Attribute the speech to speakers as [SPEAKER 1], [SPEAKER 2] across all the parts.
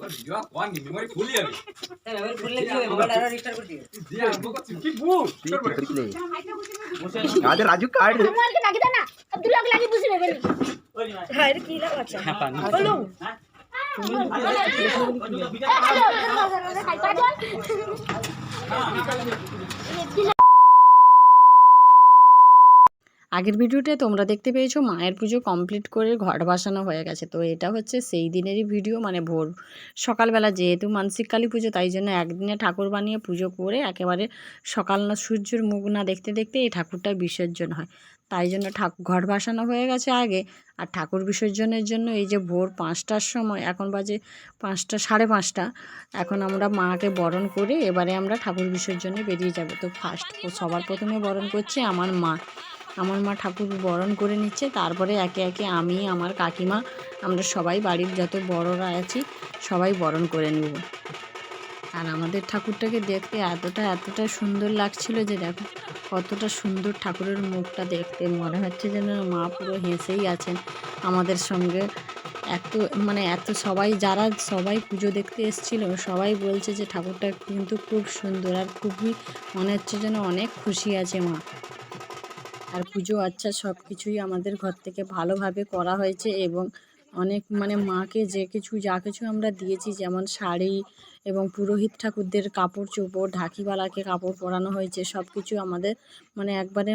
[SPEAKER 1] তোর ভিডিও কোন মেমোরি ফুলি যাবে
[SPEAKER 2] তাহলে এবার খুললে কি হবে মোবাইল আরও রিস্টার্ট করে দিও
[SPEAKER 1] দিয়ে আরম্ভ করছিস কি বুঝ
[SPEAKER 3] আরে রাজু কাট
[SPEAKER 4] আমাকে লাগি না আব্দুল্লাহ লাগি বুঝি নেবে
[SPEAKER 2] হ্যাঁ কি লাগা আচ্ছা
[SPEAKER 4] বলো
[SPEAKER 5] আগের ভিডিওতে তোমরা দেখতে পেয়েছ মায়ের পুজো কমপ্লিট করে ঘর বাসানো হয়ে গেছে। তো এটা হচ্ছে সেই দিনেরই ভিডিও মানে ভোর সকালবেলা যেহেতু মানসিক কালী পুজো, তাই জন্য একদিনে ঠাকুর বানিয়ে পুজো করে একেবারে সকাল না সূর্যের মুখ না দেখতে দেখতে এই ঠাকুরটা বিসর্জন হয়। তাই জন্য ঠাকুর ঘর বাসানো হয়ে গেছে আগে। আর ঠাকুর বিসর্জনের জন্য এই যে ভোর পাঁচটার সময়, এখন বাজে পাঁচটা, সাড়ে পাঁচটা, এখন আমরা মাকে বরণ করে এবারে আমরা ঠাকুর বিসর্জনে বেরিয়ে যাব। তো ফার্স্ট সবার প্রথমে বরণ করছে আমার মা। আমার মা ঠাকুর বরণ করে নিচ্ছে। তারপরে একে একে আমি, আমার কাকিমা, আমরা সবাই বাড়ির যত বড়রা আছি, সবাই বরণ করে নেব। আর আমাদের ঠাকুরটাকে দেখতে এতটা এতটা সুন্দর লাগছিল যে দেখো, কতটা সুন্দর ঠাকুরের মুখটা দেখতে। মনে হচ্ছে যেন মা পুরো হেসেই আছেন আমাদের সঙ্গে। এত মানে এত সবাই, যারা সবাই পুজো দেখতে এসেছিল, সবাই বলছে যে ঠাকুরটা কিন্তু খুব সুন্দর আর খুবই মনে হচ্ছে যেন অনেক খুশি আছে মা। আর পুজো আচ্ছা সব কিছুই আমাদের ঘর থেকে ভালোভাবে করা হয়েছে এবং অনেক মানে মাকে যে কিছু, যা কিছু আমরা দিয়েছি, যেমন শাড়ি এবং পুরোহিত ঠাকুরদের কাপড় চোপড় ঢাকিওয়ালাকে কাপড় পরানো হয়েছে সব কিছু আমাদের মানে একবারে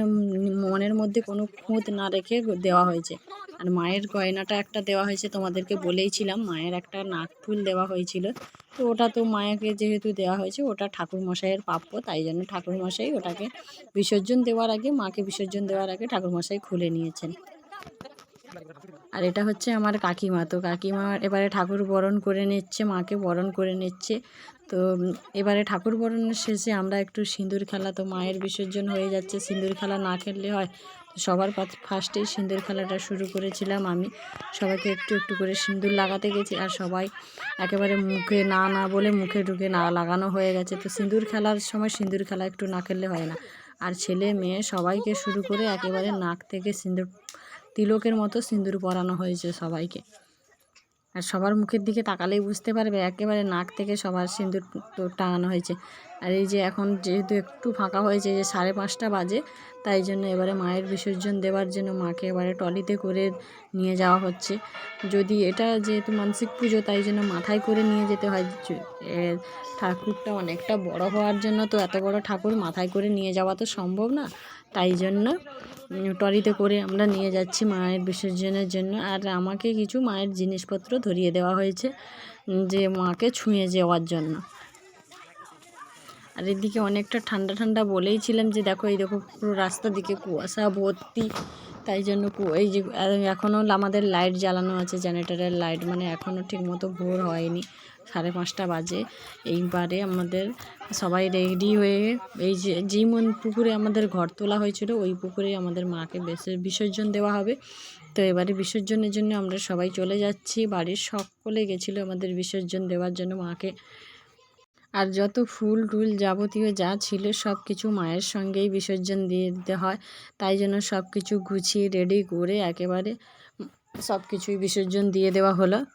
[SPEAKER 5] মনের মধ্যে কোনো খুঁত না রেখে দেওয়া হয়েছে। আর মায়ের গয়নাটা একটা দেওয়া হয়েছে, তোমাদেরকে বলেইছিলাম, মায়ের একটা নাকফুল দেওয়া হয়েছিল। তো ওটা তো মায়াকে যেহেতু দেওয়া হয়েছে, ওটা ঠাকুর মশাইয়ের প্রাপ্য, তাই জন্য ঠাকুর মশাই ওটাকে বিসর্জন দেওয়ার আগে, মাকে বিসর্জন দেওয়ার আগে ঠাকুর মশাই খুলে নিয়েছেন। আর এটা হচ্ছে আমার কাকিমা। তো কাকিমা এবারে ঠাকুর বরণ করে নিচ্ছে, মাকে বরণ করে নিচ্ছে। তো এবারে ঠাকুর বরণের শেষে আমরা একটু সিঁদুর খেলা, তো মায়ের বিসর্জন হয়ে যাচ্ছে। সিঁদুর খেলা না খেললে হয়। সবার ফার্স্টেই সিঁদুর খেলাটা শুরু করেছিলাম আমি। সবাইকে একটু একটু করে সিঁদুর লাগাতে গেছি আর সবাই একেবারে মুখে না না বলে মুখে ঢুকে না লাগানো হয়ে গেছে। তো সিঁদুর খেলার সময় সিঁদুর খেলা একটু না খেললে হয় না। আর ছেলে, মেয়ে সবাইকে শুরু করে একেবারে নাক থেকে সিঁদুর তিলকের মতো সিঁদুর পরানো হয়েছে সবাইকে। আর সবার মুখের দিকে তাকালেই বুঝতে পারবে, একেবারে নাক থেকে সবার সিঁদুর টাঙানো হয়েছে। আর এই যে এখন যেহেতু একটু ফাঁকা হয়েছে যে সাড়ে পাঁচটা বাজে, তাই জন্য এবারে মায়ের বিসর্জন দেওয়ার জন্য মাকে এবারে টলিতে করে নিয়ে যাওয়া হচ্ছে। যদি এটা যেহেতু মানসিক পুজো, তাই জন্য মাথায় করে নিয়ে যেতে হয়। ঠাকুরটা অনেকটা বড় হওয়ার জন্য তো এত বড় ঠাকুর মাথায় করে নিয়ে যাওয়া তো সম্ভব না। তাই জন্য ট্রলিতে করে আমরা নিয়ে যাচ্ছি মায়ের বিসর্জনের জন্য। আর আমাকে কিছু মায়ের জিনিসপত্র ধরিয়ে দেওয়া হয়েছে যে মাকে ছুঁয়ে যাওয়ার জন্য। আর এদিকে অনেকটা ঠান্ডা ঠান্ডা বলেইছিলাম যে, দেখো, এই দেখো, পুরো রাস্তা দিকে কুয়াশা ভর্তি। তাই জন্য এই যে এখনও আমাদের লাইট জ্বালানো আছে, জেনারেটারের লাইট মানে এখনও ঠিকমতো ভোর হয়নি। সাড়ে পাঁচটা বাজে। এইবারে আমাদের সবাই রেডি হয়ে এই যে যেমন পুকুরে আমাদের ঘর তোলা হয়েছিল, ওই পুকুরে আমাদের মাকে বেসে- বিসর্জন দেওয়া হবে। তো এবারে বিসর্জনের জন্য আমরা সবাই চলে যাচ্ছি। বাড়ির সকলে গেছিল আমাদের বিসর্জন দেওয়ার জন্য মাকে। আর যত ফুল টুল যাবতীয় যা ছিল সব কিছু মায়ের সঙ্গেই বিসর্জন দিয়ে দিতে হয়। তাই জন্য সব কিছু গুছিয়ে রেডি করে একেবারে সব কিছুই বিসর্জন দিয়ে দেওয়া হলো।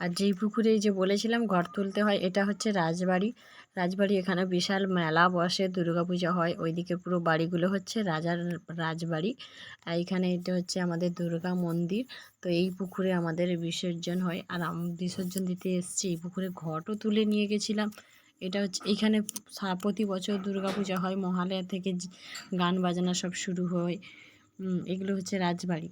[SPEAKER 5] আর যেই পুকুরে যে বলেছিলাম ঘর তুলতে হয়, এটা হচ্ছে রাজবাড়ি। রাজবাড়ি এখানে বিশাল মেলা বসে, দুর্গাপূজা হয়। ওইদিকে পুরো বাড়িগুলো হচ্ছে রাজার রাজবাড়ি। আর এখানে এটা হচ্ছে আমাদের দুর্গা মন্দির। তো এই পুকুরে আমাদের বিসর্জন হয়। আর বিসর্জন দিতে এসেছি, এই পুকুরে ঘটও তুলে নিয়ে গেছিলাম। এটা হচ্ছে, এখানে প্রতি বছর দুর্গা পূজা হয়। মহালয়া থেকে গান বাজনা সব শুরু হয়। এগুলো হচ্ছে রাজবাড়ি।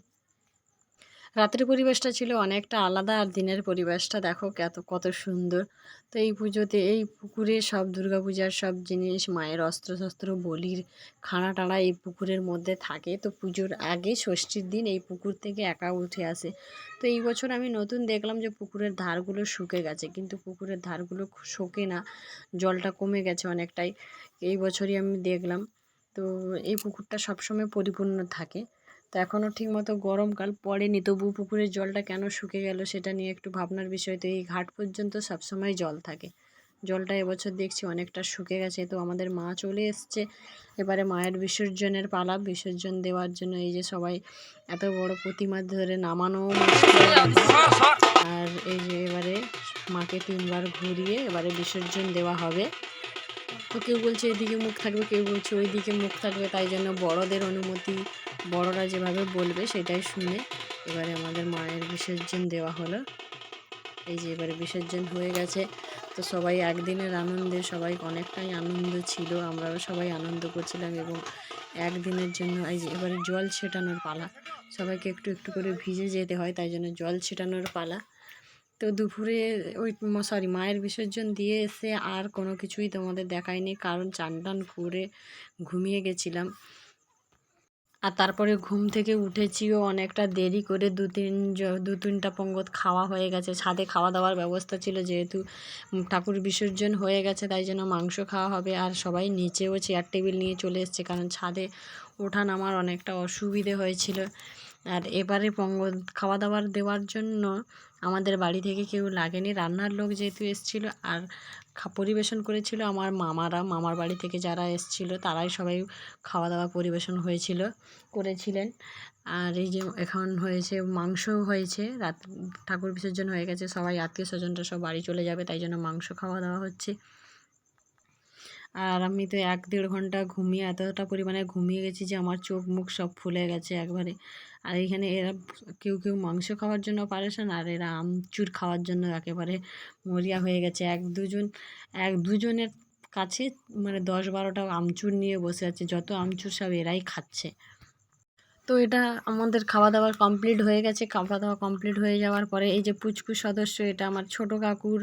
[SPEAKER 5] রাতের পরিবেশটা ছিল অনেকটা আলাদা আর দিনের পরিবেশটা দেখো কত কত সুন্দর। তো এই পুজোতে, এই পুকুরে সব দুর্গাপূজার সব জিনিস, মায়ের অস্ত্র শস্ত্র বলির খাড়া টাড়া এই পুকুরের মধ্যে থাকে। তো পুজোর আগে ষষ্ঠীর দিন এই পুকুর থেকে একা উঠে আসে। তো এই বছর আমি নতুন দেখলাম যে পুকুরের ধারগুলো শুকে গেছে, কিন্তু পুকুরের ধারগুলো শোকে না, জলটা কমে গেছে অনেকটাই। এই বছরই আমি দেখলাম। তো এই পুকুরটা সবসময় পরিপূর্ণ থাকে। তো এখনও ঠিকমতো গরমকাল পড়েনি। তবু পুকুরের জলটা কেন শুকে গেল সেটা নিয়ে একটু ভাবনার বিষয়। তো এই ঘাট পর্যন্ত সবসময় জল থাকে। জলটা এবছর দেখছি অনেকটা শুকে গেছে। তো আমাদের মা চলে এসছে। এবারে মায়ের বিসর্জনের পালা, বিসর্জন দেওয়ার জন্য এই যে সবাই এত বড় প্রতিমা ধরে নামানো আর এই যে এবারে মাকে তিনবার ঘুরিয়ে এবারে বিসর্জন দেওয়া হবে। তো কেউ বলছে এদিকে মুখ থাকবে, কেউ বলছে ওই দিকে মুখ থাকবে, তাই জন্য বড়দের অনুমতি, বড়রা যেভাবে বলবে সেটাই শুনে এবারে আমাদের মায়ের বিসর্জন দেওয়া হলো। এই যে এবারে বিসর্জন হয়ে গেছে। তো সবাই একদিনের আনন্দে, সবাই অনেকটাই আনন্দ ছিল, আমরাও সবাই আনন্দ করছিলাম এবং একদিনের জন্য এই যে এবারে জল ছেটানোর পালা। সবাইকে একটু একটু করে ভিজে যেতে হয়, তাই জন্য জল ছেটানোর পালা। তো দুপুরে ওই সরি মায়ের বিসর্জন দিয়ে এসে আর কোনো কিছুই তোমাদের দেখায়নি, কারণ চান টান করে ঘুমিয়ে গেছিলাম। আর তারপরে ঘুম থেকে উঠেছিও অনেকটা দেরি করে দু তিন দু তিনটা পঙ্গত খাওয়া হয়ে গেছে। ছাদে খাওয়া দাওয়ার ব্যবস্থা ছিল যেহেতু ঠাকুর বিসর্জন হয়ে গেছে, তাই জন্য মাংস খাওয়া হবে। আর সবাই নিচেও চেয়ার টেবিল নিয়ে চলে এসছে, কারণ ছাদে ওঠা নামার অনেকটা অসুবিধে হয়েছিল। আর এবারে পঙ্গ খাওয়া দাওয়ার দেওয়ার জন্য আমাদের বাড়ি থেকে কেউ লাগেনি। রান্নার লোক যেহেতু এসেছিল আর পরিবেশন করেছিল আমার মামারা, মামার বাড়ি থেকে যারা এসেছিল তারাই সবাই খাওয়া দাওয়া পরিবেশন হয়েছিল, করেছিলেন। আর এই যে এখন হয়েছে, মাংসও হয়েছে, রাত ঠাকুর বিসর্জন হয়ে গেছে, সবাই আত্মীয় স্বজনরা সব বাড়ি চলে যাবে, তাই জন্য মাংস খাওয়া দাওয়া হচ্ছে। আর আমি তো এক দেড় ঘণ্টা ঘুমিয়ে এতটা পরিমাণে ঘুমিয়ে গেছি যে আমার চোখ মুখ সব ফুলে গেছে একবারে। আর এইখানে এরা কেউ কেউ মাংস খাওয়ার জন্য পারেশান, আর এরা আমচুর খাওয়ার জন্য একেবারে মরিয়া হয়ে গেছে। এক দুজন, এক দুজনের কাছে মানে দশ বারোটা আমচুর নিয়ে বসে আছে, যত আমচুর সব এরাই খাচ্ছে। তো এটা আমাদের খাওয়া দাওয়া কমপ্লিট হয়ে গেছে। খাওয়া দাওয়া কমপ্লিট হয়ে যাওয়ার পরে এই যে পুচকু সদস্য, এটা আমার ছোট কাকুর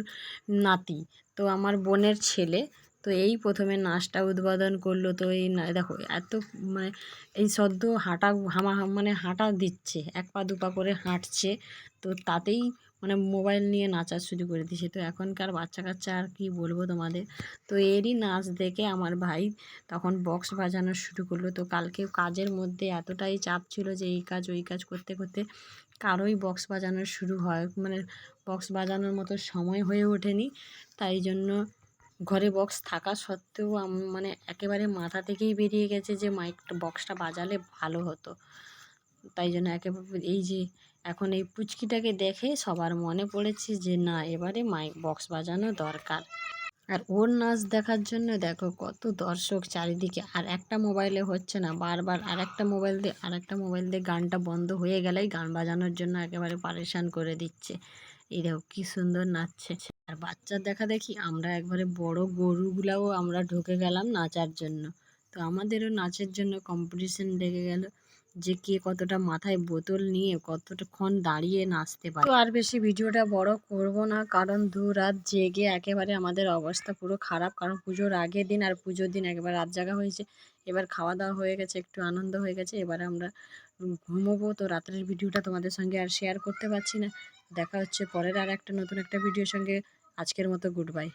[SPEAKER 5] নাতি। তো আমার বোনের ছেলে তো এই প্রথমে নাচটা উদ্বোধন করল। তো এই দেখো এত মানে এই সদ্য হাঁটা, হামা মানে হাঁটা দিচ্ছে, এক পা, দু পা করে হাঁটছে। তো তাতেই মানে মোবাইল নিয়ে নাচা শুরু করে দিয়েছে। তো এখনকার বাচ্চা কাচ্চা আর কি বলব তোমাদের? তো এরই নাচ দেখে আমার ভাই তখন বক্স বাজানো শুরু করল। তো কালকে কাজের মধ্যে এতটাই চাপ ছিল যে এই কাজ, ওই কাজ করতে করতে কারোই বক্স বাজানো শুরু হয় মানে বক্স বাজানোর মতো সময় হয়ে ওঠেনি। তাই জন্য ঘরে বক্স থাকা সত্ত্বেও মানে একেবারে মাথা থেকেই বেরিয়ে গেছে যে মাইকটা বক্সটা বাজালে ভালো হতো। তাই জন্য একেবারে এই যে এখন এই পুচকিটাকে দেখে সবার মনে পড়েছে যে না, এবারে মাইক বক্স বাজানো দরকার। আর ওর নাচ দেখার জন্য দেখো কত দর্শক চারিদিকে। আর একটা মোবাইলে হচ্ছে না, বারবার আর একটা মোবাইল দিয়ে আর একটা মোবাইল দিয়ে গানটা বন্ধ হয়ে গেলেই গান বাজানোর জন্য একেবারে পারেশান করে দিচ্ছে। এই দেখো কী সুন্দর নাচছে। আর বাচ্চার দেখা দেখি আমরা একবারে বড় গরুগুলাও আমরা ঢুকে গেলাম নাচার জন্য। তো আমাদেরও নাচের জন্য কম্পিটিশন লেগে গেল। যে কে কতটা মাথায় বোতল নিয়ে কতক্ষণ দাঁড়িয়ে নাচতে পারে। আর বেশি ভিডিওটা বড় করব না, কারণ দু রাত জেগে একেবারে আমাদের অবস্থা পুরো খারাপ, কারণ পুজোর আগের দিন আর পুজোর দিন একেবারে রাত জাগা হয়েছে। এবার খাওয়া দাওয়া হয়ে গেছে, একটু আনন্দ হয়ে গেছে, এবারে আমরা ঘুমোবো। তো রাত্রের ভিডিওটা তোমাদের সঙ্গে আর শেয়ার করতে পারছি না। দেখা হচ্ছে পরের আর একটা নতুন একটা ভিডিওর সঙ্গে। আজকের মতো গুড বাই